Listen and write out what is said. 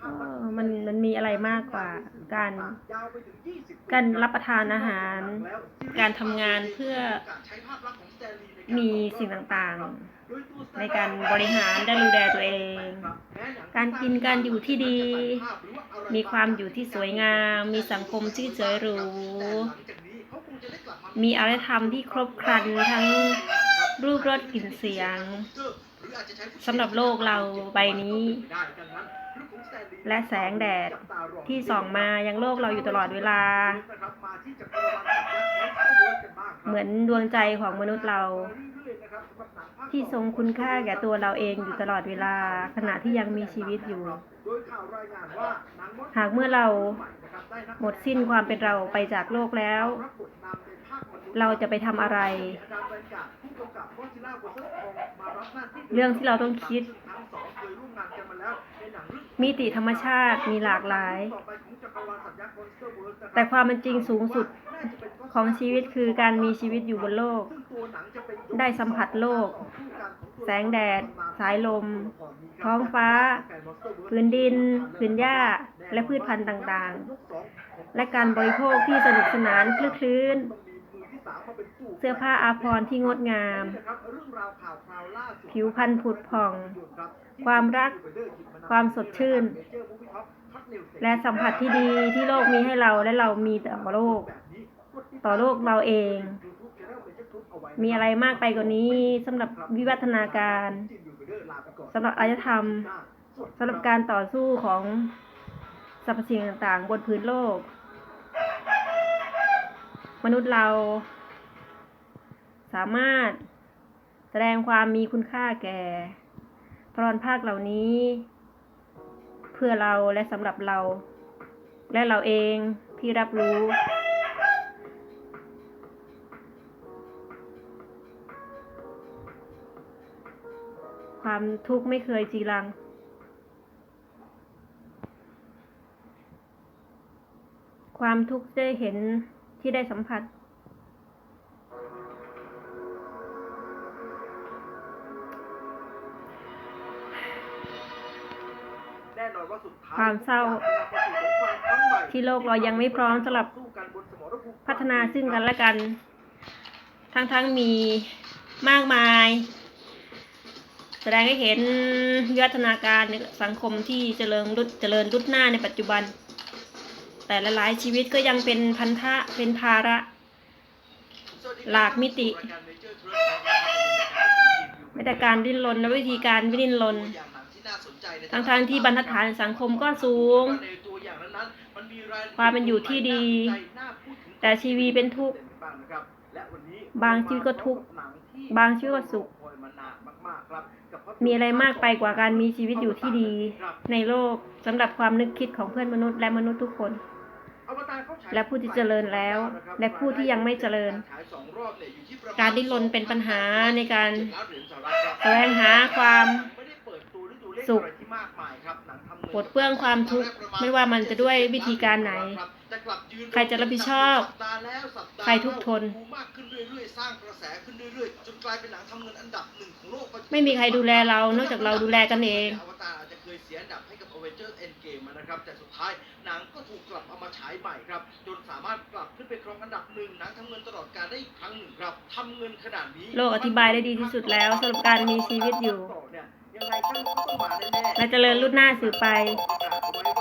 เออมันมันมีอะไรมากกว่าการการรับประทานอาหาร การทำงานเพื่อมีสิ่งต่างๆ ในการบริหารได้ดูแลตัวเอง การกินการอยู่ที่ดี มีความอยู่ที่สวยงาม มีสังคมที่สวยหรูมีอารยธรรมที่ครบครันทั้งรูปรสกลิ่นเสียง สำหรับโลกเราใบนี้ และแสงแดดที่ส่องมายังโลกเราอยู่ตลอดเวลา เหมือนดวงใจของมนุษย์เรา ที่ทรงคุณค่าแก่ตัวเราเองอยู่ตลอดเวลา ขณะที่ยังมีชีวิตอยู่ หากเมื่อเราหมดสิ้นความเป็นเราไปจากโลกแล้ว เราจะไปทำอะไร เรื่องที่เราต้องคิด มิติธรรมชาติมีหลากหลาย แต่ความเป็นจริงสูงสุดของชีวิตคือการมีชีวิตอยู่บนโลก ได้สัมผัสโลก แสงแดด สายลม ท้องฟ้า พื้นดิน พื้นหญ้า และพืชพันธุ์ต่างๆ และการบริโภคที่สนุกสนานคลึกคลื้น เสื้อผ้าอาภรณ์ที่งดงาม ผิวพรรณผุดผ่อง ความรัก ความสดชื่น และสัมผัสที่ดีที่โลกมีให้เราและเรามีต่อโลก ต่อโลกเราเอง มีอะไรมากไปกว่านี้สำหรับวิวัฒนาการสำหรับอารยธรรมสำหรับการต่อสู้ของสรรพสิ่งต่างๆ บนพื้นโลก มนุษย์เรา สามารถแสดงความมีคุณค่าแก่พรภาคเหล่านี้ เพื่อเราและสำหรับเรา และเราเองที่รับรู้ ความทุกข์ไม่เคยจีรังความทุกข์ได้เห็น ที่ได้สัมผัส ความเศร้า ที่โลกเรายังไม่พร้อมสำหรับพัฒนาซึ่งกันและกัน ทั้งๆมีมากมาย แสดงให้เห็นวิวัฒนาการในสังคมที่เจริญรุดเจริญรุดหน้าในปัจจุบัน แต่ละหลายชีวิตก็ยังเป็นพันธะเป็นภาระ หลากมิติไม่แต่การดิ้นรนและวิธีการไม่ดิ้นรนทั้งทางที่บรรทัดฐานสังคมก็สูง ความเป็นอยู่ที่ดี แต่ชีวีเป็นทุกข์บางชีวิตก็ทุกข์บางชีวิตก็สุข มีอะไรมากไปกว่าการมีชีวิตอยู่ที่ดี ในโลกสำหรับความนึกคิดของเพื่อนมนุษย์และมนุษย์ทุกคน และผู้ที่เจริญแล้ว และผู้ที่ยังไม่เจริญ การดิ้นรนเป็นปัญหาในการแสวงหาความสุขปลดเปลื้องความทุกข์ไม่ว่ามันจะด้วยวิธีการไหน ใครจะรับผิดชอบ ใครทุกข์ทน ไม่มีใครดูแลเรา นอกจากเราดูแลกันเอง อวตารอาจจะเคยเสียอันดับให้กับ Avengers Endgame นะครับ แต่สุดท้ายหนังก็ถูกกลับเอามาฉายใหม่ครับ จนสามารถกลับขึ้นไปครองอันดับหนึ่งหนังทำเงินตลอดการได้อีกครั้งหนึ่งครับทำเงินขนาดนี้โลกอธิบายได้ดีที่สุดแล้วสำหรับการมีชีวิตอยู่ ยังไงช่างก็ต้องมาแน่ๆและเจริญรุ่นหน้าสืบไปเ